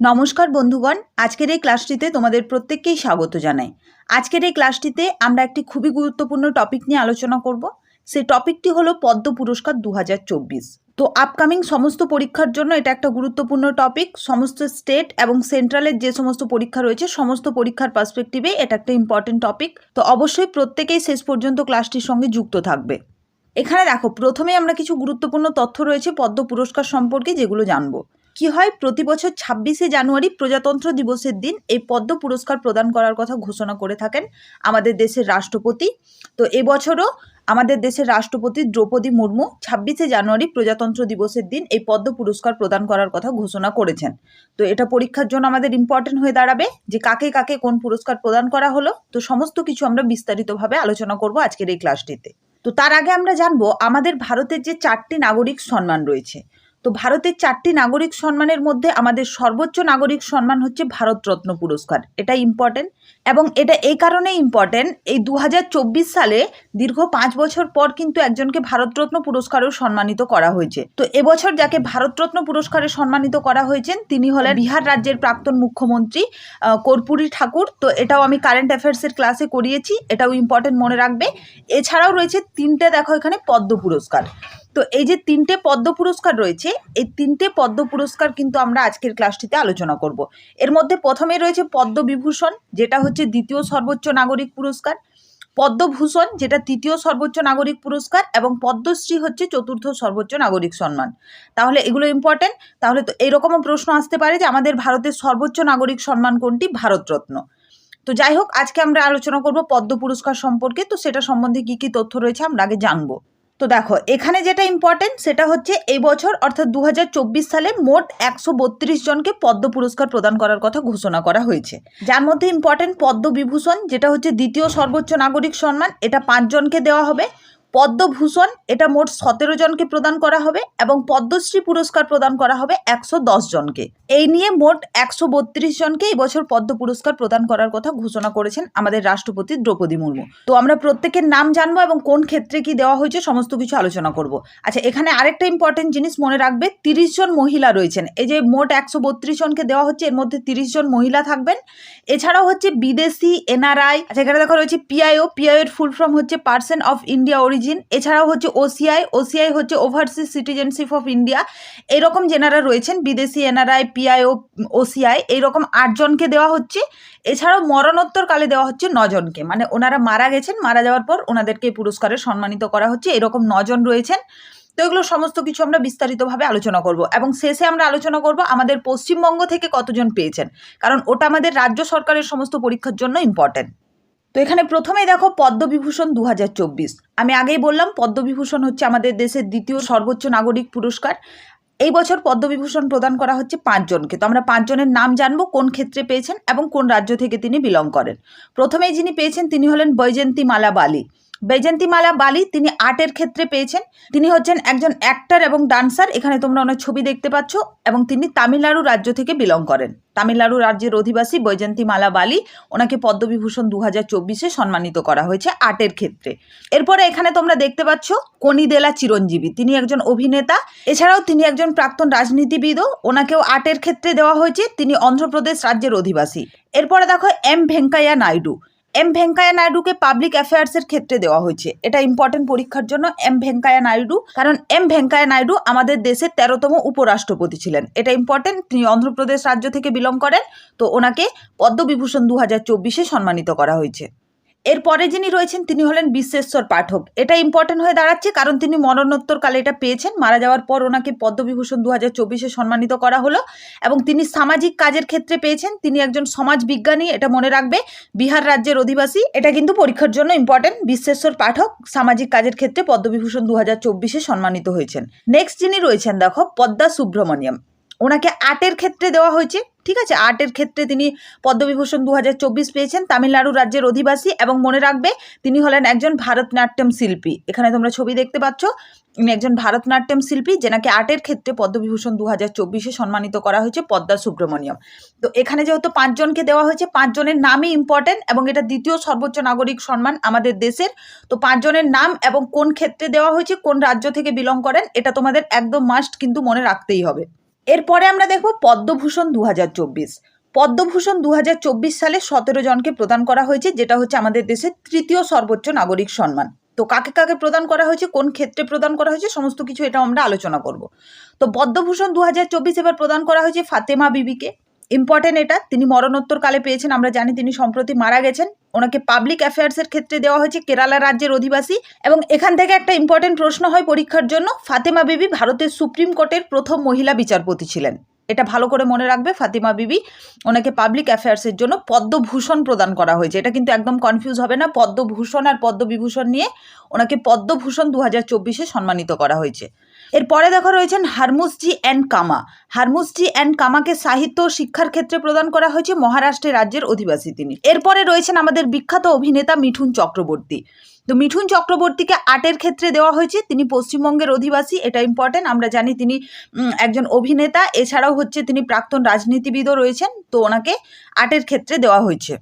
নমস্কার বন্ধুগণ, আজকের এই ক্লাসটিতে তোমাদের প্রত্যেককেই স্বাগত জানাই। আজকের এই ক্লাসটিতে আমরা একটি খুবই গুরুত্বপূর্ণ টপিক নিয়ে আলোচনা করব। সেই টপিকটি হলো পদ্ম পুরস্কার দু হাজার চব্বিশ। তো আপকামিং সমস্ত পরীক্ষার জন্য এটা একটা গুরুত্বপূর্ণ টপিক সমস্ত স্টেট এবং সেন্ট্রালের যে সমস্ত পরীক্ষা রয়েছে, সমস্ত পরীক্ষার পার্সপেক্টিভে এটা একটা ইম্পর্টেন্ট টপিক তো অবশ্যই প্রত্যেকেই শেষ পর্যন্ত ক্লাসটির সঙ্গে যুক্ত থাকবে। এখানে দেখো প্রথমে আমরা কিছু গুরুত্বপূর্ণ তথ্য রয়েছে পদ্ম পুরস্কার সম্পর্কে, যেগুলো জানব। কি হয়? প্রতি বছর ছাব্বিশে জানুয়ারি প্রজাতন্ত্র দিবসের দিন এই পদ্ম পুরস্কার প্রদান করার কথা ঘোষণা করে থাকেন আমাদের দেশের রাষ্ট্রপতি। তো এবছরও আমাদের দেশের রাষ্ট্রপতি দ্রৌপদী মুর্মু ছাব্বিশে জানুয়ারি প্রজাতন্ত্র দিবসের দিন এই পদ্ম পুরস্কার প্রদান করার কথা ঘোষণা করেছেন। তো এটা পরীক্ষার জন্য আমাদের ইম্পর্টেন্ট হয়ে দাঁড়াবে যে কাকে কাকে কোন পুরস্কার প্রদান করা হলো। তো সমস্ত কিছু আমরা বিস্তারিতভাবে আলোচনা করব আজকের এই ক্লাসটিতে তো তার আগে আমরা জানব আমাদের ভারতের যে চারটি নাগরিক সম্মান রয়েছে। তো ভারতের চারটি নাগরিক সম্মানের মধ্যে আমাদের সর্বোচ্চ নাগরিক সম্মান হচ্ছে ভারতরত্ন পুরস্কার। এটা ইম্পর্টেন্ট এবং এটা এই কারণে ইম্পর্টেন্ট এই দু হাজার চব্বিশ সালে দীর্ঘ পাঁচ বছর পর কিন্তু একজনকে ভারতরত্ন পুরস্কারেও সম্মানিত করা হয়েছে। তো এবছর যাকে ভারতরত্ন পুরস্কারে সম্মানিত করা হয়েছেন, তিনি হলেন বিহার রাজ্যের প্রাক্তন মুখ্যমন্ত্রী কর্পূরী ঠাকুর। তো এটাও আমি কারেন্ট অ্যাফেয়ার্সের ক্লাসে করিয়েছি, এটাও ইম্পর্টেন্ট মনে রাখবে। এছাড়াও রয়েছে তিনটে দেখো এখানে পদ্ম পুরস্কার। তো এই যে তিনটে পদ্ম পুরস্কার রয়েছে, এই তিনটে পদ্ম পুরস্কার কিন্তু আমরা আজকের ক্লাসটিতে আলোচনা করব। এর মধ্যে প্রথমে রয়েছে পদ্মবিভূষণ, যেটা হচ্ছে দ্বিতীয় সর্বোচ্চ নাগরিক পুরস্কার, পদ্মভূষণ, যেটা তৃতীয় সর্বোচ্চ নাগরিক পুরস্কার, এবং পদ্মশ্রী হচ্ছে চতুর্থ সর্বোচ্চ নাগরিক সম্মান তাহলে এগুলো ইম্পর্টেন্ট তাহলে তো এইরকমও প্রশ্ন আসতে পারে যে আমাদের ভারতের সর্বোচ্চ নাগরিক সম্মান কোনটি? ভারতরত্ন। তো যাই হোক, আজকে আমরা আলোচনা করব পদ্ম পুরস্কার সম্পর্কে। তো সেটা সম্বন্ধে কি কি তথ্য রয়েছে আমরা আগে জানব। তো দেখো, এখানে যেটা ইম্পর্টেন্ট সেটা হচ্ছে এই বছর, অর্থাৎ দু হাজার চব্বিশ সালে মোট একশো বত্রিশ জনকে পদ্ম পুরস্কার প্রদান করার কথা ঘোষণা করা হয়েছে। যার মধ্যে ইম্পর্টেন্ট পদ্ম বিভূষণ, যেটা হচ্ছে দ্বিতীয় সর্বোচ্চ নাগরিক সম্মান, এটা পাঁচজনকে দেওয়া হবে। পদ্মভূষণ, এটা মোট সতেরো জনকে প্রদান করা হবে এবং পদ্মশ্রী পুরস্কার প্রদান করা হবে একশো দশ জনকে। এই নিয়ে মোট একশো বত্রিশ জনকে এই বছর পদ্ম পুরস্কার প্রদান করার কথা ঘোষণা করেছেন আমাদের রাষ্ট্রপতি দ্রৌপদী মুর্মু। তো আমরা প্রত্যেকের নাম জানব এবং কোন ক্ষেত্রে কি দেওয়া হয়েছে সমস্ত কিছু আলোচনা করব। আচ্ছা এখানে আরেকটা ইম্পর্টেন্ট জিনিস মনে রাখবে, তিরিশ জন মহিলা রয়েছেন। এই যে মোট একশো বত্রিশ জনকে দেওয়া হচ্ছে, এর মধ্যে তিরিশ জন মহিলা থাকবেন। এছাড়াও হচ্ছে বিদেশি এনআরআই আচ্ছা এখানে দেখা রয়েছে পিআইও পিআইও এর ফুল ফর্ম হচ্ছে পার্সন অফ ইন্ডিয়া এছাড়াও হচ্ছে ওসিআই ওসিআই হচ্ছে ওভারসিজ সিটিজেনশিপ অফ ইন্ডিয়া এইরকম যেনারা রয়েছেন, বিদেশি এনআরআই পিআইও ওসিআই এইরকম আটজনকে দেওয়া হচ্ছে। এছাড়াও মরণোত্তর কালে দেওয়া হচ্ছে নজনকে মানে ওনারা মারা গেছেন, মারা যাওয়ার পর ওনাদেরকে পুরস্কারে সম্মানিত করা হচ্ছে, এরকম নজন রয়েছেন। তো এগুলো সমস্ত কিছু আমরা বিস্তারিতভাবে আলোচনা করব এবং শেষে আমরা আলোচনা করব আমাদের পশ্চিমবঙ্গ থেকে কতজন পেয়েছেন, কারণ ওটা আমাদের রাজ্য সরকারের সমস্ত পরীক্ষার জন্য ইম্পর্টেন্ট তো এখানে প্রথমেই দেখো পদ্মবিভূষণ দু হাজার চব্বিশ। আমি আগেই বললাম, পদ্মবিভূষণ হচ্ছে আমাদের দেশের দ্বিতীয় সর্বোচ্চ নাগরিক পুরস্কার। এই বছর পদ্মবিভূষণ প্রদান করা হচ্ছে পাঁচজনকে। তো আমরা পাঁচজনের নাম জানব, কোন ক্ষেত্রে পেয়েছেন এবং কোন রাজ্য থেকে তিনি বিলং করেন। প্রথমেই যিনি পেয়েছেন তিনি হলেন বৈজয়ন্তী মালা বালি বৈজয়ন্তী মালা বালি তিনি আর্টের ক্ষেত্রে পেয়েছেন। তিনি হচ্ছেন একজন অ্যাক্টর এবং ডান্সার এখানে তোমরা অনেক ছবি দেখতে পাচ্ছ এবং তিনি তামিলনাড়ু রাজ্য থেকে বিলং করেন। তামিলনাড়ু রাজ্যের অধিবাসী বৈজয়ন্তী মালা বালি, ওনাকে পদ্মবিভূষণ দু হাজার চব্বিশে সম্মানিত করা হয়েছে আর্টের ক্ষেত্রে। এরপরে এখানে তোমরা দেখতে পাচ্ছ কনিদেলা চিরঞ্জীবী। তিনি একজন অভিনেতা। এছাড়াও তিনি একজন প্রাক্তন রাজনীতিবিদও। ওনাকেও আর্টের ক্ষেত্রে দেওয়া হয়েছে। তিনি অন্ধ্রপ্রদেশ রাজ্যের অধিবাসী। এরপরে দেখো এম ভেঙ্কাইয়া নাইডু। এম ভেঙ্কাইয়া নাইডুকে পাবলিক অ্যাফেয়ার্সের ক্ষেত্রে দেওয়া হয়েছে। এটা ইম্পর্টেন্ট পরীক্ষার জন্য এম ভেঙ্কায়া নাইডু, কারণ এম ভেঙ্কাইয়া নাইডু আমাদের দেশের তেরোতম উপরাষ্ট্রপতি ছিলেন। এটা ইম্পর্টেন্ট তিনি অন্ধ্রপ্রদেশ রাজ্য থেকে বিলং করেন, তো ওনাকে পদ্মবিভূষণ দু হাজার সম্মানিত করা হয়েছে। এরপরে যিনি রয়েছেন, তিনি হলেন বিশ্বেশ্বর পাঠক। এটা ইম্পর্টেন্ট হয়ে দাঁড়াচ্ছে কারণ তিনি মরণোত্তর কালে এটা পেয়েছেন। মারা যাওয়ার পর ওনাকে পদ্মবিভূষণ দু হাজার চব্বিশে সম্মানিত করা হলো এবং তিনি সামাজিক কাজের ক্ষেত্রে পেয়েছেন। তিনি একজন সমাজ বিজ্ঞানী এটা মনে রাখবে। বিহার রাজ্যের অধিবাসী, এটা কিন্তু পরীক্ষার জন্য ইম্পর্টেন্ট বিশ্বেশ্বর পাঠক সামাজিক কাজের ক্ষেত্রে পদ্মবিভূষণ দু হাজার চব্বিশে সম্মানিত হয়েছেন। নেক্সট যিনি রয়েছেন, দেখো, পদ্মা সুব্রমণিয়ম। ওনাকে আর্টের ক্ষেত্রে দেওয়া হয়েছে, ঠিক আছে? আর্টের ক্ষেত্রে তিনি পদ্মবিভূষণ দু হাজার চব্বিশ পেয়েছেন, তামিলনাড়ু রাজ্যের অধিবাসী এবং মনে রাখবে তিনি হলেন একজন ভারতনাট্যম শিল্পী। এখানে তোমরা ছবি দেখতে পাচ্ছ ইনি একজন ভারতনাট্যম শিল্পী, যেনাকে আর্টের ক্ষেত্রে পদ্মবিভূষণ দু হাজার সম্মানিত করা হয়েছে পদ্মা সুব্রমণিয়ম। তো এখানে যেহেতু পাঁচজনকে দেওয়া হয়েছে, পাঁচজনের নামই ইম্পর্টেন্ট এবং এটা দ্বিতীয় সর্বোচ্চ নাগরিক সম্মান আমাদের দেশের। তো পাঁচজনের নাম এবং কোন ক্ষেত্রে দেওয়া হয়েছে, কোন রাজ্য থেকে বিলং করেন, এটা তোমাদের একদম মাস্ট কিন্তু মনে রাখতেই হবে। এরপরে আমরা দেখব পদ্মভূষণ দু হাজার চব্বিশ। পদ্মভূষণ দু হাজার চব্বিশ সালে সতেরো জনকে প্রদান করা হয়েছে, যেটা হচ্ছে আমাদের দেশের তৃতীয় সর্বোচ্চ নাগরিক সম্মান। তো কাকে কাকে প্রদান করা হয়েছে, কোন ক্ষেত্রে প্রদান করা হয়েছে, সমস্ত কিছু এটা আমরা আলোচনা করব। তো পদ্মভূষণ দু হাজার চব্বিশ এবার প্রদান করা হয়েছে ফাতেমা বিবিকে। ইম্পর্টেন্ট এটা। তিনি মরণোত্তর কালে পেয়েছেন, আমরা জানি তিনি সম্প্রতি মারা গেছেন। ওনাকে পাবলিক অ্যাফেয়ার্সের ক্ষেত্রে দেওয়া হয়েছে কেরালা রাজ্যের অধিবাসী। এবং এখান থেকে একটা ইম্পর্টেন্ট প্রশ্ন হয় পরীক্ষার জন্য। ফাতেমা বিবি ভারতের সুপ্রিম কোর্টের প্রথম মহিলা বিচারপতি ছিলেন। এটা ভালো করে মনে রাখবে, ফাতিমা বিবি ওনাকে পাবলিক অ্যাফেয়ার্সের জন্য পদ্মভূষণ প্রদান করা হয়েছে। এটা কিন্তু একদম কনফিউজ হবে না। পদ্মভূষণ আর পদ্মবিভূষণ নিয়ে ওনাকে পদ্মভূষণ দু হাজার সম্মানিত করা হয়েছে। এরপরে দেখো রয়েছেন হারমুসজি অ্যান্ড কামা। হারমুসজি অ্যান্ড কামাকে সাহিত্য শিক্ষার ক্ষেত্রে প্রদান করা হয়েছে মহারাষ্ট্রের রাজ্যের অধিবাসী তিনি। এরপরে রয়েছেন আমাদের বিখ্যাত অভিনেতা মিঠুন চক্রবর্তী। তো মিঠুন চক্রবর্তীকে আর্টের ক্ষেত্রে দেওয়া হয়েছে, তিনি পশ্চিমবঙ্গের অধিবাসী, এটা ইম্পর্টেন্ট আমরা জানি তিনি একজন অভিনেতা, এছাড়াও হচ্ছে তিনি প্রাক্তন রাজনীতিবিদও রয়েছেন, তো ওনাকে আর্টের ক্ষেত্রে দেওয়া হয়েছে।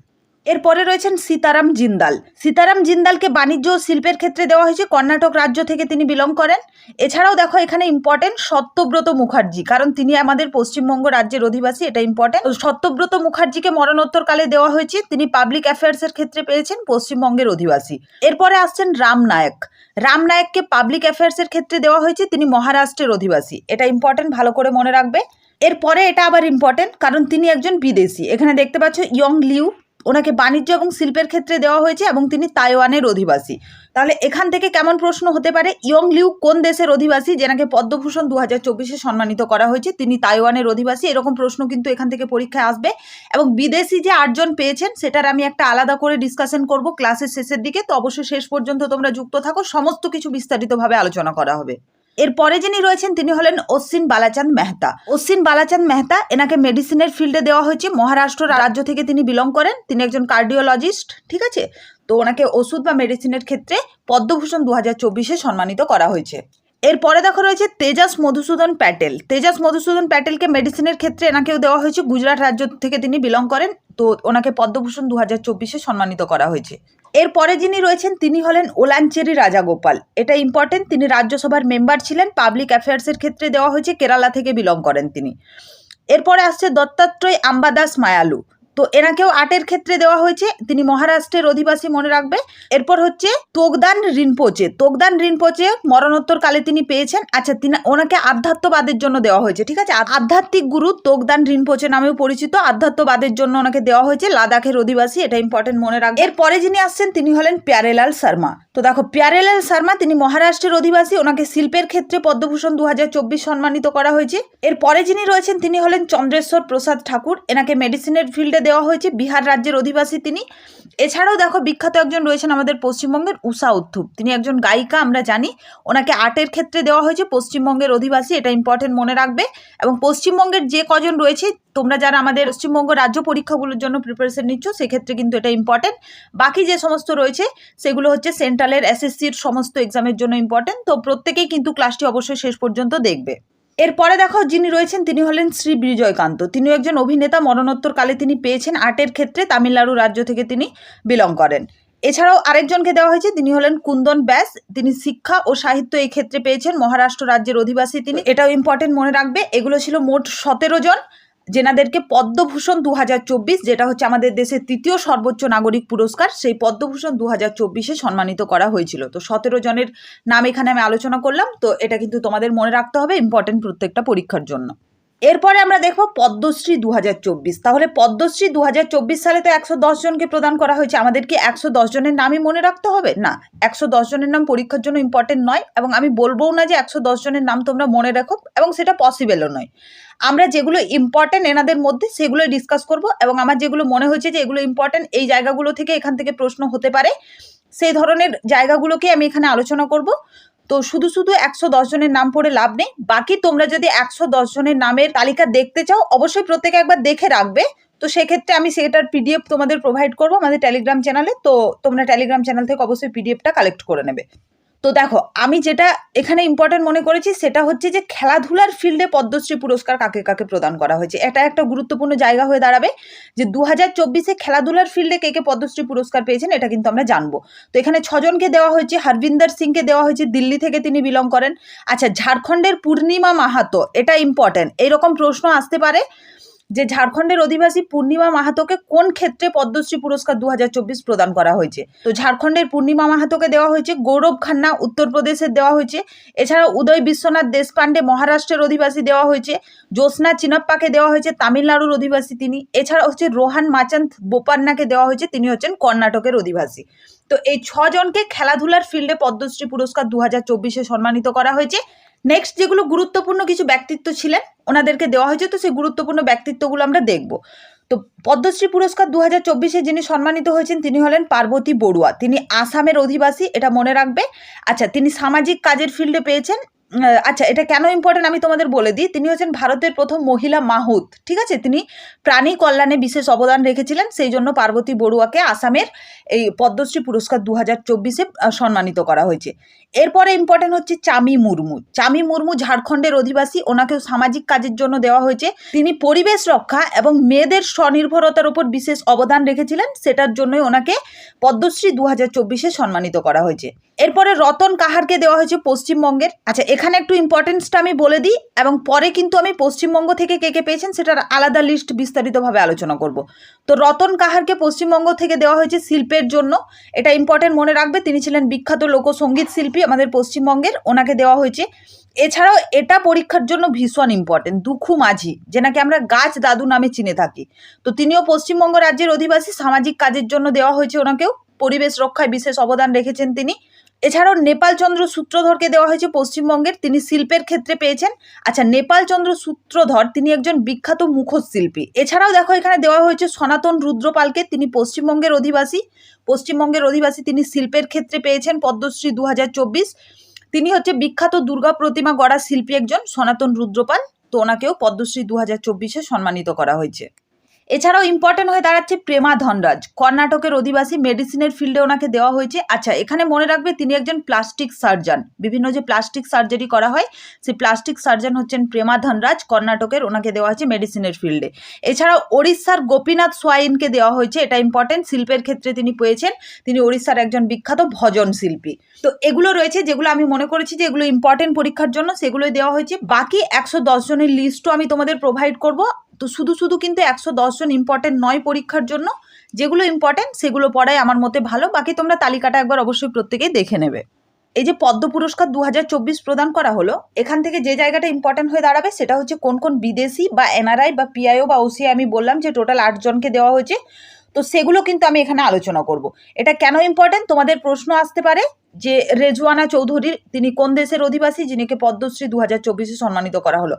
এরপরে রয়েছেন সীতারাম জিন্দাল। সীতারাম জিন্দালকে বাণিজ্য শিল্পের ক্ষেত্রে দেওয়া হয়েছে, কর্ণাটক রাজ্য থেকে তিনি বিলং করেন। এছাড়াও দেখো, এখানে ইম্পর্টেন্ট সত্যব্রত মুখার্জি, কারণ তিনি আমাদের পশ্চিমবঙ্গ রাজ্যের অধিবাসী, এটা ইম্পর্টেন্ট সত্যব্রত মুখার্জিকে মরণোত্তরকালে দেওয়া হয়েছে, তিনি পাবলিক অ্যাফেয়ার্সের ক্ষেত্রে পেয়েছেন, পশ্চিমবঙ্গের অধিবাসী। এরপরে আসছেন রাম নায়ক। রাম নায়ককে পাবলিক অ্যাফেয়ার্সের ক্ষেত্রে দেওয়া হয়েছে, তিনি মহারাষ্ট্রের অধিবাসী। এটা ইম্পর্টেন্ট ভালো করে মনে রাখবে। এরপরে এটা আবার ইম্পর্টেন্ট কারণ তিনি একজন বিদেশি। এখানে দেখতে পাচ্ছ ইয়ং লিউ ওনাকে বাণিজ্য এবং শিল্পের ক্ষেত্রে দেওয়া হয়েছে এবং তিনি তাইওয়ানের অধিবাসী। তাহলে এখান থেকে কেমন প্রশ্ন হতে পারে? ইয়ং লিউ কোন দেশের অধিবাসী, যেনাকে পদ্মভূষণ দু হাজার চব্বিশে সম্মানিত করা হয়েছে, তিনি তাইওয়ানের অধিবাসী? এরকম প্রশ্ন কিন্তু এখান থেকে পরীক্ষায় আসবে। এবং বিদেশি যে আটজন পেয়েছেন, সেটার আমি একটা আলাদা করে ডিসকাশন করব ক্লাসের শেষের দিকে। তো অবশ্যই শেষ পর্যন্ত তোমরা যুক্ত থাকো। সমস্ত কিছু বিস্তারিতভাবে আলোচনা করা হবে। এরপরে যিনি রয়েছেন, তিনি হলেন অশ্বিন বালাচাঁদ মেহতা। অশ্বিন বালাচাঁদ মেহতা এনাকে মেডিসিনের ফিল্ডে দেওয়া হয়েছে। মহারাষ্ট্র রাজ্য থেকে তিনি বিলং করেন। তিনি একজন কার্ডিওলজিস্ট, ঠিক আছে? তো ওনাকে ওষুধ বা মেডিসিনের ক্ষেত্রে পদ্মভূষণ দু হাজার সম্মানিত করা হয়েছে। এরপরে দেখো রয়েছে তেজাস মধুসূদন প্যাটেল। তেজাস মধুসূদন প্যাটেলকে মেডিসিনের ক্ষেত্রে এনাকেও দেওয়া হয়েছে। গুজরাট রাজ্য থেকে তিনি বিলং করেন। তো ওনাকে পদ্মভূষণ দু হাজার চব্বিশে সম্মানিত করা হয়েছে। এরপরে যিনি রয়েছেন, তিনি হলেন ওলাঞ্চেরি রাজাগোপাল। এটা ইম্পর্টেন্ট তিনি রাজ্যসভার মেম্বার ছিলেন পাবলিক অ্যাফেয়ার্সের ক্ষেত্রে দেওয়া হয়েছে, কেরালা থেকে বিলং করেন তিনি। এরপরে আসছে দত্তাত্রয় আম্বাদাস মায়ালু। তো এনাকেও আর্টের ক্ষেত্রে দেওয়া হয়েছে। তিনি মহারাষ্ট্রের অধিবাসী মনে রাখবে। এরপর হচ্ছে তোগদান রিনপোচে। তোগদান রিনপোচে মরণোত্তর কালে তিনি পেয়েছেন। আচ্ছা তিনি ওনাকে আধ্যাত্মবাদের জন্য দেওয়া হয়েছে, ঠিক আছে? আধ্যাত্মিক গুরু তোগদান রিনপোচে নামেও পরিচিত। আধ্যাত্মবাদের জন্য ওনাকে দেওয়া হয়েছে লাদাখের অধিবাসী, এটা ইম্পর্টেন্ট মনে রাখবে। এরপরে যিনি আসছেন, তিনি হলেন প্যারেলাল শর্মা। তো দেখো, প্যারেলাল শর্মা, তিনি মহারাষ্ট্রের অধিবাসী, ওনাকে শিল্পের ক্ষেত্রে পদ্মভূষণ দু হাজার চব্বিশ সম্মানিত করা হয়েছে। এরপরে যিনি রয়েছেন, তিনি হলেন চন্দ্রেশ্বর প্রসাদ ঠাকুর। এনাকে মেডিসিনের ফিল্ডে দেওয়া হয়েছে বিহার রাজ্যের অধিবাসী তিনি। এছাড়াও দেখো, বিখ্যাত একজন রয়েছেন আমাদের পশ্চিমবঙ্গের উষা উত্থুপ তিনি একজন গায়িকা, আমরা জানি। ওনাকে আর্টের ক্ষেত্রে দেওয়া হয়েছে, পশ্চিমবঙ্গের অধিবাসী, এটা ইম্পর্টেন্ট মনে রাখবে। এবং পশ্চিমবঙ্গের যে কজন রয়েছে, তোমরা যারা আমাদের পশ্চিমবঙ্গ রাজ্য পরীক্ষাগুলোর জন্য প্রিপারেশন নিচ্ছ, সেক্ষেত্রে কিন্তু এটা ইম্পর্টেন্ট বাকি যে সমস্ত রয়েছে, সেগুলো হচ্ছে সেন্ট্রালের এসএসসির সমস্ত এক্সামের জন্য ইম্পর্টেন্ট তো প্রত্যেকেই কিন্তু ক্লাসটি অবশ্যই শেষ পর্যন্ত দেখবে। এরপরে দেখো যিনি রয়েছেন তিনি হলেন শ্রী বিজয়কান্ত। তিনি একজন অভিনেতা মরণোত্তরকালে তিনি পেয়েছেন আর্টের ক্ষেত্রে তামিলনাড়ু রাজ্য থেকে তিনি বিলং করেন। এছাড়াও আরেকজনকে দেওয়া হয়েছে, তিনি হলেন কুন্দন ব্যাস। তিনি শিক্ষা ও সাহিত্য এই ক্ষেত্রে পেয়েছেন, মহারাষ্ট্র রাজ্যের অধিবাসী তিনি। এটাও ইম্পর্টেন্ট মনে রাখবে, এগুলো ছিল মোট সতেরো জন। যেনাদেরকে পদ্মভূষণ দু হাজার চব্বিশ, যেটা হচ্ছে আমাদের দেশের তৃতীয় সর্বোচ্চ নাগরিক পুরস্কার, সেই পদ্মভূষণ দু হাজার চব্বিশে সম্মানিত করা হয়েছিল। তো সতেরো জনের নাম এখানে আমি আলোচনা করলাম, তো এটা কিন্তু তোমাদের মনে রাখতে হবে ইম্পর্টেন্ট প্রত্যেকটা পরীক্ষার জন্য। এরপরে আমরা দেখব পদ্মশ্রী দু হাজার চব্বিশ। তাহলে পদ্মশ্রী দু হাজার চব্বিশ সালে তো একশো দশ জনকে প্রদান করা হয়েছে। আমাদের কি একশো জনের নামই মনে রাখতে হবে? না, একশো দশ জনের নাম পরীক্ষার জন্য ইম্পর্টেন্ট নয় এবং আমি বলবও না যে একশো দশ জনের নাম তোমরা মনে রাখো এবং সেটা পসিবেলও নয়। আমরা যেগুলো ইম্পর্টেন্ট এনাদের মধ্যে সেগুলো ডিসকাস করব এবং আমার যেগুলো মনে হয়েছে যে এগুলো ইম্পর্টেন্ট এই জায়গাগুলো থেকে এখান থেকে প্রশ্ন হতে পারে, সেই ধরনের জায়গাগুলোকে আমি এখানে আলোচনা করব। তো শুধু শুধু একশো দশ জনের নাম পড়ে লাভ নেই। বাকি তোমরা যদি একশো দশ জনের নামের তালিকা দেখতে চাও, অবশ্যই প্রত্যেকে একবার দেখে রাখবে। তো সেক্ষেত্রে আমি সেটার পিডিএফ তোমাদের প্রোভাইড করব আমাদের টেলিগ্রাম চ্যানেলে তো তোমরা টেলিগ্রাম চ্যানেল থেকে অবশ্যই পিডিএফটা কালেক্ট করে নেবে। তো দেখো, আমি যেটা এখানে ইম্পর্টেন্ট মনে করেছি সেটা হচ্ছে যে খেলাধুলার ফিল্ডে পদ্মশ্রী পুরস্কার কাকে কাকে প্রদান করা হয়েছে? এটা একটা গুরুত্বপূর্ণ জায়গা হয়ে দাঁড়াবে যে দু হাজার চব্বিশে খেলাধুলার ফিল্ডে কে কে পদ্মশ্রী পুরস্কার পেয়েছেন এটা কিন্তু আমরা জানব। তো এখানে ছজনকে দেওয়া হয়েছে, হরবিন্দর সিংকে দেওয়া হয়েছে, দিল্লি থেকে তিনি বিলং করেন। আচ্ছা ঝাড়খণ্ডের পূর্ণিমা মাহাতো, এটা ইম্পর্টেন্ট এইরকম প্রশ্ন আসতে পারে যে ঝাড়খণ্ডের অধিবাসী পূর্ণিমা মাহাতোকে কোন ক্ষেত্রে পদ্মশ্রী পুরস্কার দু হাজার চব্বিশ প্রদান করা হয়েছে? তো ঝাড়খণ্ডের পূর্ণিমা মাহাতোকে দেওয়া হয়েছে, গৌরব খান্না উত্তরপ্রদেশের দেওয়া হয়েছে এছাড়া উদয় বিশ্বনাথ দেশপান্ডে মহারাষ্ট্রের অধিবাসী দেওয়া হয়েছে, জ্যোৎস্না চিনাপ্পাকে দেওয়া হয়েছে, তামিলনাড়ুর অধিবাসী তিনি এছাড়া হচ্ছে রোহান মাচান্ত বোপান্নাকে দেওয়া হয়েছে, তিনি হচ্ছেন কর্ণাটকের অধিবাসী। তো এই ছজনকে খেলাধুলার ফিল্ডে পদ্মশ্রী পুরস্কার দু হাজার সম্মানিত করা হয়েছে নেক্সট যেগুলো গুরুত্বপূর্ণ কিছু ব্যক্তিত্ব ছিলেন, ওনাদেরকে দেওয়া হয়েছে, তো সেই গুরুত্বপূর্ণ ব্যক্তিত্বগুলো আমরা দেখব। তো পদ্মশ্রী পুরস্কার দু হাজার যিনি সম্মানিত হয়েছেন, তিনি হলেন পার্বতী বড়ুয়া। তিনি আসামের অধিবাসী, এটা মনে রাখবে। আচ্ছা তিনি সামাজিক কাজের ফিল্ডে পেয়েছেন। আচ্ছা এটা কেন ইম্পর্টেন্ট আমি তোমাদের বলে দিই। তিনি হচ্ছেন ভারতের প্রথম মহিলা মাহুত, ঠিক আছে? তিনি প্রাণী কল্যাণে বিশেষ অবদান রেখেছিলেন, সেই জন্য পার্বতী বড়ুয়াকে আসামের এই পদ্মশ্রী পুরস্কার দু হাজার সম্মানিত করা হয়েছে। এরপরে ইম্পর্টেন্ট হচ্ছে চামি মুর্মু। চামি মুর্মু ঝাড়খণ্ডের অধিবাসী। ওনাকেও সামাজিক কাজের জন্য দেওয়া হয়েছে। তিনি পরিবেশ রক্ষা এবং মেয়েদের স্বনির্ভরতার উপর বিশেষ অবদান রেখেছিলেন। সেটার জন্যই ওনাকে পদ্মশ্রী দু হাজার সম্মানিত করা হয়েছে। এরপরে রতন কাহারকে দেওয়া হয়েছে পশ্চিমবঙ্গের। আচ্ছা এখানে একটু ইম্পর্টেন্সটা আমি বলে দিই এবং পরে কিন্তু আমি পশ্চিমবঙ্গ থেকে কে কে পেয়েছেন সেটার আলাদা লিস্ট বিস্তারিতভাবে আলোচনা করব। তো রতন কাহারকে পশ্চিমবঙ্গ থেকে দেওয়া হয়েছে শিল্পের জন্য। এটা ইম্পর্টেন্ট মনে রাখবে। তিনি ছিলেন বিখ্যাত লোকসঙ্গীত শিল্পী। আমাদের পশ্চিমবঙ্গের, ওনাকে দেওয়া হয়েছে। এছাড়াও এটা পরীক্ষার জন্য ভীষণ ইম্পর্টেন্ট দুঃখু মাঝি যেনাকে আমরা গাছ দাদু নামে চিনে থাকি। তো তিনিও পশ্চিমবঙ্গ রাজ্যের অধিবাসী, সামাজিক কাজের জন্য দেওয়া হয়েছে ওনাকেও। পরিবেশ রক্ষায় বিশেষ অবদান রেখেছেন তিনি। এছাড়াও নেপাল চন্দ্র সূত্রধরকে দেওয়া হয়েছে পশ্চিমবঙ্গের, তিনি শিল্পের ক্ষেত্রে পেয়েছেন। আচ্ছা নেপাল চন্দ্র সূত্রধর, তিনি একজন বিখ্যাত মুখোশ শিল্পী এছাড়াও দেখো এখানে দেওয়া হয়েছে সনাতন রুদ্রপালকে, তিনি পশ্চিমবঙ্গের অধিবাসী। পশ্চিমবঙ্গের অধিবাসী তিনি শিল্পের ক্ষেত্রে পেয়েছেন পদ্মশ্রী দু তিনি হচ্ছে বিখ্যাত দুর্গা প্রতিমা গড়া শিল্পী একজন সনাতন রুদ্রপাল। তো ওনাকেও পদ্মশ্রী দু হাজার সম্মানিত করা হয়েছে। এছাড়াও ইম্পর্টেন্ট হয়ে দাঁড়াচ্ছে প্রেমা ধনরাজ। কর্ণাটকের অধিবাসী মেডিসিনের ফিল্ডে ওনাকে দেওয়া হয়েছে। আচ্ছা এখানে মনে রাখবে তিনি একজন প্লাস্টিক সার্জন বিভিন্ন যে প্লাস্টিক সার্জারি করা হয়, সেই প্লাস্টিক সার্জন হচ্ছেন প্রেমা ধনরাজ। কর্ণাটকের ওনাকে দেওয়া হয়েছে মেডিসিনের ফিল্ডে এছাড়াও ওড়িশার গোপীনাথ সোয়াইনকে দেওয়া হয়েছে। এটা ইম্পর্টেন্ট শিল্পের ক্ষেত্রে তিনি পেয়েছেন। তিনি ওড়িশার একজন বিখ্যাত ভজন শিল্পী। তো এগুলো রয়েছে যেগুলো আমি মনে করেছি যে এগুলো ইম্পর্টেন্ট পরীক্ষার জন্য। সেগুলোই দেওয়া হয়েছে। বাকি একশো দশ জনের লিস্টও আমি তোমাদের প্রোভাইড করব। তো শুধু শুধু কিন্তু একশো দশজন ইম্পর্টেন্ট নয় পরীক্ষার জন্য। যেগুলো ইম্পর্টেন্ট সেগুলো পড়াই আমার মতে ভালো। বাকি তোমরা তালিকাটা একবার অবশ্যই প্রত্যেকেই দেখে নেবে। এই যে পদ্ম পুরস্কার দু হাজার চব্বিশ প্রদান করা হলো, এখান থেকে যে জায়গাটা ইম্পর্টেন্ট হয়ে দাঁড়াবে সেটা হচ্ছে কোন কোন বিদেশি বা এনআরআই বা পিআইও বা ওসিআই আমি বললাম যে টোটাল আটজনকে দেওয়া হয়েছে। তো সেগুলো কিন্তু আমি এখানে আলোচনা করব। এটা কেন ইম্পর্টেন্ট তোমাদের প্রশ্ন আসতে পারে। যে রেজওয়ানা চৌধুরী তিনি কোন দেশের অধিবাসী, যিনিকে পদ্মশ্রী দু হাজার চব্বিশে সম্মানিত করা হলো।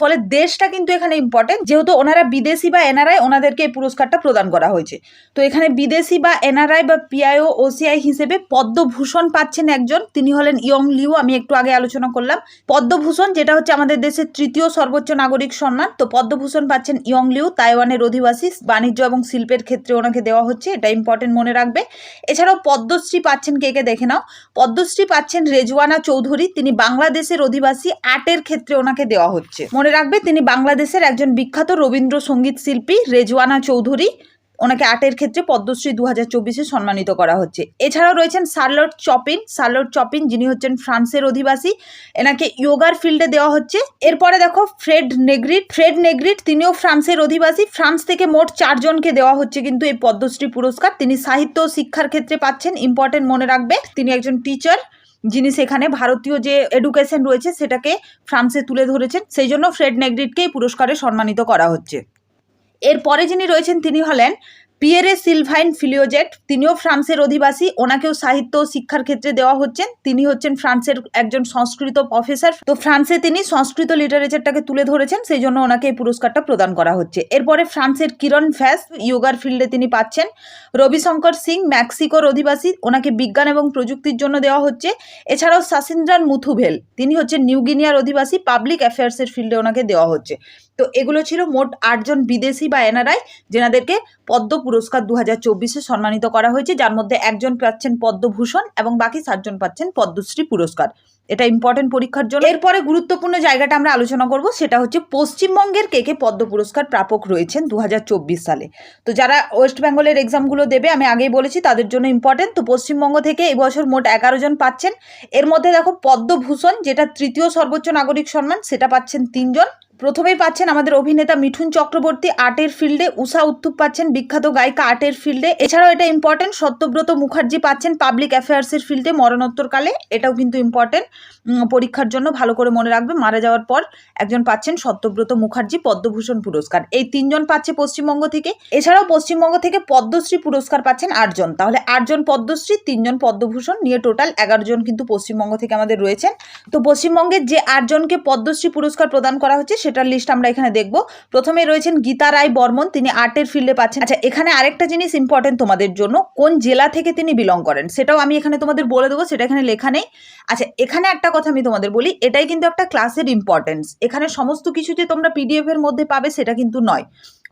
ফলে দেশটা কিন্তু এখানে ইম্পর্টেন্ট যেহেতু ওনারা বিদেশি বা এনআরআই, ওনাদেরকে এই পুরস্কারটা প্রদান করা হয়েছে। তো এখানে বিদেশি বা এনআরআই বা পিআইও, ওসিআই হিসেবে পদ্মভূষণ পাচ্ছেন একজন, তিনি হলেন ইয়ং লিউ, আমি একটু আগে আলোচনা করলাম। পদ্মভূষণ, যেটা হচ্ছে আমাদের দেশের তৃতীয় সর্বোচ্চ নাগরিক সম্মান, তো পদ্মভূষণ পাচ্ছেন ইয়ং লিউ, তাইওয়ানের অধিবাসী, বাণিজ্য এবং শিল্পের ক্ষেত্রে ওনাকে দেওয়া হচ্ছে, এটা ইম্পর্টেন্ট মনে রাখবে। এছাড়াও পদ্মশ্রী পাচ্ছেন কে কে, দেখে নাও। পদ্মশ্রী পাচ্ছেন রেজওয়ানা চৌধুরী। তিনি বাংলাদেশের অধিবাসী, আর্টের ক্ষেত্রে ওনাকে দেওয়া হচ্ছে। মনে রাখবে, তিনি বাংলাদেশের একজন বিখ্যাত রবীন্দ্রসঙ্গীত শিল্পী রেজওয়ানা চৌধুরী। ওনাকে আর্টের ক্ষেত্রে পদ্মশ্রী দু হাজার চব্বিশে সম্মানিত করা হচ্ছে। এছাড়াও রয়েছেন সার্লট চপিন। সার্লট চপিন, যিনি হচ্ছেন ফ্রান্সের অধিবাসী, এনাকে ইয়োগার ফিল্ডে দেওয়া হচ্ছে। এরপরে দেখো, ফ্রেড নেগ্রিট। ফ্রেড নেগ্রিট, তিনিও ফ্রান্সের অধিবাসী। ফ্রান্স থেকে মোট চারজনকে দেওয়া হচ্ছে কিন্তু এই পদ্মশ্রী পুরস্কার। তিনি সাহিত্য শিক্ষার ক্ষেত্রে পাচ্ছেন ইম্পর্টেন্ট মনে রাখবে। তিনি একজন টিচার যিনি সেখানে ভারতীয় যে এডুকেশন রয়েছে, সেটাকে ফ্রান্সে তুলে ধরেছেন। সেই জন্য ফ্রেড নেগ্রিটকে এই পুরস্কারে সম্মানিত করা হচ্ছে। এরপরে যিনি রয়েছেন তিনি হলেন পিয়েরে সিলভাইন ফিলিওজেট। তিনিও ফ্রান্সের অধিবাসী। ওনাকেও সাহিত্য শিক্ষার ক্ষেত্রে দেওয়া হচ্ছেন। তিনি হচ্ছেন ফ্রান্সের একজন সংস্কৃত প্রফেসর। তো ফ্রান্সে তিনি সংস্কৃত লিটারেচারটাকে তুলে ধরেছেন, সেই জন্য ওনাকে এই পুরস্কারটা প্রদান করা হচ্ছে। এরপরে ফ্রান্সের কিরণ ফ্যাস ইয়োগার ফিল্ডে তিনি পাচ্ছেন। রবিশঙ্কর সিং মেক্সিকোর অধিবাসী। ওনাকে বিজ্ঞান এবং প্রযুক্তির জন্য দেওয়া হচ্ছে। এছাড়াও সাসিন্দ্রান মুথুভেল। তিনি হচ্ছেন নিউগিনিয়ার অধিবাসী। পাবলিক অ্যাফেয়ার্সের ফিল্ডে ওনাকে দেওয়া হচ্ছে। তো এগুলো ছিল মোট আটজন বিদেশি বা এনআরআই, যেনাদেরকে পদ্ম পুরস্কার দু হাজার সম্মানিত করা হয়েছে, যার মধ্যে একজন পাচ্ছেন পদ্মভূষণ এবং বাকি সাতজন পাচ্ছেন পদ্মশ্রী পুরস্কার। এটা ইম্পর্টেন্ট পরীক্ষার জন্য। এরপরে গুরুত্বপূর্ণ জায়গাটা আমরা আলোচনা করব, সেটা হচ্ছে পশ্চিমবঙ্গের কে কে পদ্ম পুরস্কার প্রাপক রয়েছেন দু হাজার চব্বিশ সালে। তো যারা ওয়েস্ট বেঙ্গলের এক্সামগুলো দেবে, আমি আগেই বলেছি তাদের জন্য ইম্পর্টেন্ট তো পশ্চিমবঙ্গ থেকে এবছর মোট এগারো জন পাচ্ছেন। এর মধ্যে দেখো পদ্মভূষণ, যেটা তৃতীয় সর্বোচ্চ নাগরিক সম্মান, সেটা পাচ্ছেন তিনজন। প্রথমেই পাচ্ছেন আমাদের অভিনেতা মিঠুন চক্রবর্তী, আর্টের ফিল্ডে উষা উত্তুপ পাচ্ছেন বিখ্যাত গায়িকা আর্টের ফিল্ডে। এছাড়াও এটা ইম্পর্টেন্ট সত্যব্রত মুখার্জি পাচ্ছেন পাবলিক অ্যাফেয়ার্সের ফিল্ডে মরণোত্তরকালে। এটাও কিন্তু ইম্পর্টেন্ট পরীক্ষার জন্য ভালো করে মনে রাখবে। মারা যাওয়ার পর একজন পাচ্ছেন সত্যব্রত মুখার্জি পদ্মভূষণ পুরস্কার। এই তিনজন পাচ্ছে পশ্চিমবঙ্গ থেকে। এছাড়াও পশ্চিমবঙ্গ থেকে পদ্মশ্রী পুরস্কার পাচ্ছেন আটজন তাহলে আটজন পদ্মশ্রী, তিনজন পদ্মভূষণ নিয়ে টোটাল এগারো জন কিন্তু পশ্চিমবঙ্গ থেকে আমাদের রয়েছেন। তো পশ্চিমবঙ্গের যে আটজনকে পদ্মশ্রী পুরস্কার প্রদান করা হচ্ছে সেটার লিস্ট আমরা এখানে দেখব। প্রথমে রয়েছেন গীতা রায় বর্মন, তিনি আর্টের ফিল্ডে পাচ্ছেন। আচ্ছা এখানে আরেকটা জিনিস ইম্পর্টেন্ট তোমাদের জন্য, কোন জেলা থেকে তিনি বিলং করেন? সেটাও আমি এখানে তোমাদের বলে দেবো, সেটা এখানে লেখা নেই। আচ্ছা এখানে একটা কথা আমি তোমাদের বলি, এটাই কিন্তু একটা ক্লাসের ইম্পর্টেন্স এখানে সমস্ত কিছু যে তোমরা পিডিএফ এর মধ্যে পাবে, সেটা কিন্তু নয়।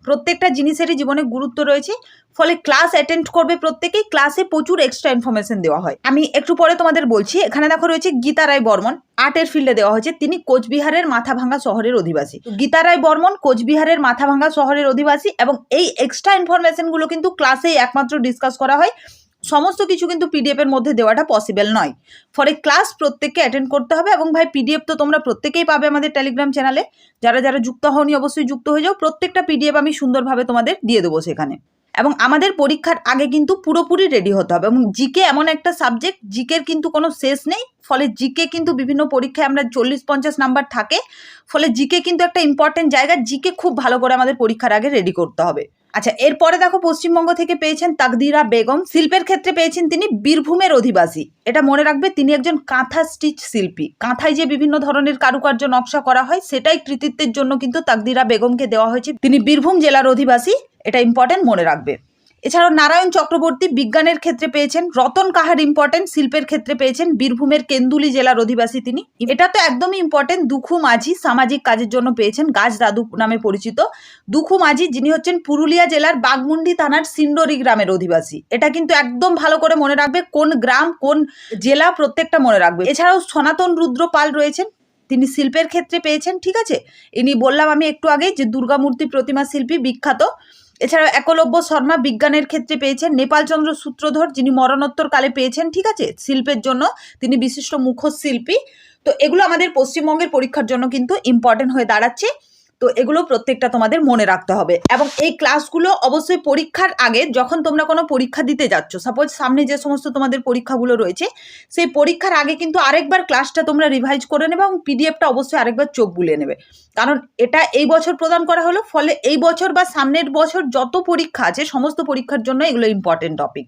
প্রত্যেকটা জিনিসেরই জীবনে গুরুত্ব রয়েছে, ফলে ক্লাস অ্যাটেন্ড করবে প্রত্যেকেই ক্লাসে প্রচুর এক্সট্রা ইনফরমেশন দেওয়া হয়। আমি একটু পরে তোমাদের বলছি, এখানে দেখো রয়েছে গীতা রায় বর্মন আর্টের ফিল্ডে দেওয়া হয়েছে, তিনি কোচবিহারের মাথাভাঙ্গা শহরের অধিবাসী। গীতা রায় বর্মন কোচবিহারের মাথাভাঙ্গা শহরের অধিবাসী এবং এই এক্সট্রা ইনফরমেশনগুলো কিন্তু ক্লাসেই একমাত্র ডিসকাস করা হয়। সমস্ত কিছু কিন্তু পিডিএফ এর মধ্যে দেওয়াটা পসিবল নয়। ফলে ক্লাস প্রত্যেককে অ্যাটেন্ড করতে হবে এবং ভাই পিডিএফ তো তোমরা প্রত্যেকেই পাবে আমাদের টেলিগ্রাম চ্যানেলে যারা যারা যুক্ত হওনি অবশ্যই যুক্ত হয়ে যাও। প্রত্যেকটা পিডিএফ আমি সুন্দরভাবে তোমাদের দিয়ে দেবো সেখানে। এবং আমাদের পরীক্ষার আগে কিন্তু পুরোপুরি রেডি হতে হবে এবং জিকে এমন একটা সাবজেক্ট জিকের কিন্তু কোনো শেষ নেই। ফলে জিকে কিন্তু বিভিন্ন পরীক্ষায় আমরা চল্লিশ, পঞ্চাশ নাম্বার থাকে। ফলে জিকে কিন্তু একটা ইম্পর্টেন্ট জায়গা। জিকে খুব ভালো করে আমাদের পরীক্ষার আগে রেডি করতে হবে। আচ্ছা এরপরে দেখো পশ্চিমবঙ্গ থেকে পেয়েছেন তাকদিরা বেগম। শিল্পের ক্ষেত্রে পেয়েছেন তিনি বীরভূমের অধিবাসী। এটা মনে রাখবে, তিনি একজন কাঁথা স্টিচ শিল্পী। কাঁথায় যে বিভিন্ন ধরনের কারুকার্য নকশা করা হয়, সেটাই কৃতিত্বের জন্য কিন্তু তাকদিরা বেগমকে দেওয়া হয়েছে। তিনি বীরভূম জেলার অধিবাসী, এটা ইম্পর্টেন্ট মনে রাখবে। এছাড়াও নারায়ণ চক্রবর্তী বিজ্ঞানের ক্ষেত্রে পেয়েছেন, রতন কাহার ইম্পর্টেন্ট শিল্পের ক্ষেত্রে পেয়েছেন, বীরভূমের কেন্দুলি জেলার অধিবাসী তিনি। এটা তো একদমই ইম্পর্টেন্ট দুখু মাঝি সামাজিক কাজের জন্য পেয়েছেন, গাছ দাদু নামে পরিচিত। দুখু মাঝি যিনি হচ্ছেন পুরুলিয়া জেলার বাগমুন্ডি থানার সিন্ডরি গ্রামের অধিবাসী। এটা কিন্তু একদম ভালো করে মনে রাখবে কোন গ্রাম, কোন জেলা প্রত্যেকটা মনে রাখবে। এছাড়াও সনাতন রুদ্র পাল রয়েছেন, তিনি শিল্পের ক্ষেত্রে পেয়েছেন, ঠিক আছে? ইনি বললাম আমি একটু আগে যে দুর্গামূর্তি প্রতিমা শিল্পী বিখ্যাত। এছাড়াও একলব্য শর্মা বিজ্ঞানের ক্ষেত্রে পেয়েছেন নেপালচন্দ্র সূত্রধর, যিনি মরণোত্তর কালে পেয়েছেন, ঠিক আছে? শিল্পের জন্য তিনি বিশিষ্ট মুখোশ শিল্পী তো এগুলো আমাদের পশ্চিমবঙ্গের পরীক্ষার জন্য কিন্তু ইম্পর্টেন্ট হয়ে দাঁড়াচ্ছে। তো এগুলো প্রত্যেকটা তোমাদের মনে রাখতে হবে। এবং এই ক্লাসগুলো অবশ্যই পরীক্ষার আগে যখন তোমরা কোনো পরীক্ষা দিতে যাচ্ছ সাপোজ সামনে যে সমস্ত তোমাদের পরীক্ষাগুলো রয়েছে, সেই পরীক্ষার আগে কিন্তু আরেকবার ক্লাসটা তোমরা রিভাইজ করে নেবে এবং পিডিএফটা অবশ্যই আরেকবার চোখ বুলে নেবে। কারণ এটা এই বছর প্রদান করা হলো, ফলে এই বছর বা সামনের বছর যত পরীক্ষা আছে, সমস্ত পরীক্ষার জন্য এগুলো ইম্পর্টেন্ট টপিক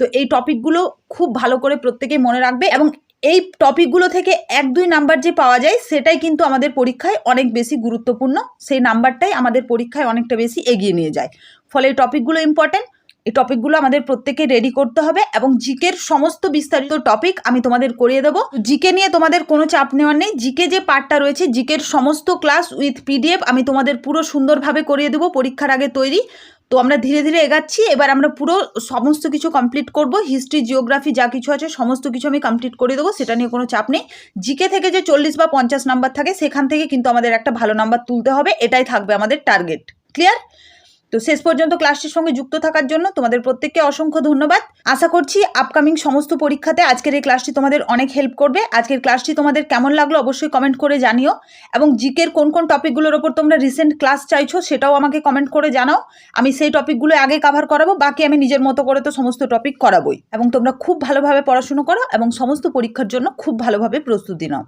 তো এই টপিকগুলো খুব ভালো করে প্রত্যেকেই মনে রাখবে এবং এই টপিকগুলো থেকে এক, দুই নাম্বার যে পাওয়া যায়, সেটাই কিন্তু আমাদের পরীক্ষায় অনেক বেশি গুরুত্বপূর্ণ। সেই নাম্বারটাই আমাদের পরীক্ষায় অনেকটা বেশি এগিয়ে নিয়ে যায়। ফলে এই টপিকগুলো ইম্পর্টেন্ট এই টপিকগুলো আমাদের প্রত্যেকে রেডি করতে হবে এবং জিকের সমস্ত বিস্তারিত টপিক আমি তোমাদের করিয়ে দেবো। জিকে নিয়ে তোমাদের কোনো চাপ নেওয়ার নেই। জিকে যে পার্টটা রয়েছে জিকের সমস্ত ক্লাস উইথ পিডিএফ আমি তোমাদের পুরো সুন্দরভাবে করিয়ে দেবো। পরীক্ষার আগে তৈরি। তো আমরা ধীরে ধীরে এগাচ্ছি, এবার আমরা পুরো সমস্ত কিছু কমপ্লিট করব হিস্ট্রি জিওগ্রাফি যা কিছু আছে সমস্ত কিছু আমি কমপ্লিট করে দেবো, সেটা নিয়ে কোনো চাপ নেই। জিকে থেকে যে চল্লিশ বা পঞ্চাশ নাম্বার থাকে, সেখান থেকে কিন্তু আমাদের একটা ভালো নাম্বার তুলতে হবে, এটাই থাকবে আমাদের টার্গেট ক্লিয়ার তো শেষ পর্যন্ত ক্লাসটির সঙ্গে যুক্ত থাকার জন্য তোমাদের প্রত্যেককে অসংখ্য ধন্যবাদ। আশা করছি আপকামিং সমস্ত পরীক্ষাতে আজকের এই ক্লাসটি তোমাদের অনেক হেল্প করবে। আজকের ক্লাসটি তোমাদের কেমন লাগল অবশ্যই কমেন্ট করে জানিও। এবং জিকের কোন কোন টপিকগুলোর ওপর তোমরা রিসেন্ট ক্লাস চাইছো সেটাও আমাকে কমেন্ট করে জানাও। আমি সেই টপিকগুলো আগে কাভার করাবো, বাকি আমি নিজের মতো করে তো সমস্ত টপিক করাবোই। এবং তোমরা খুব ভালোভাবে পড়াশুনো করো এবং সমস্ত পরীক্ষার জন্য খুব ভালোভাবে প্রস্তুতি নাও।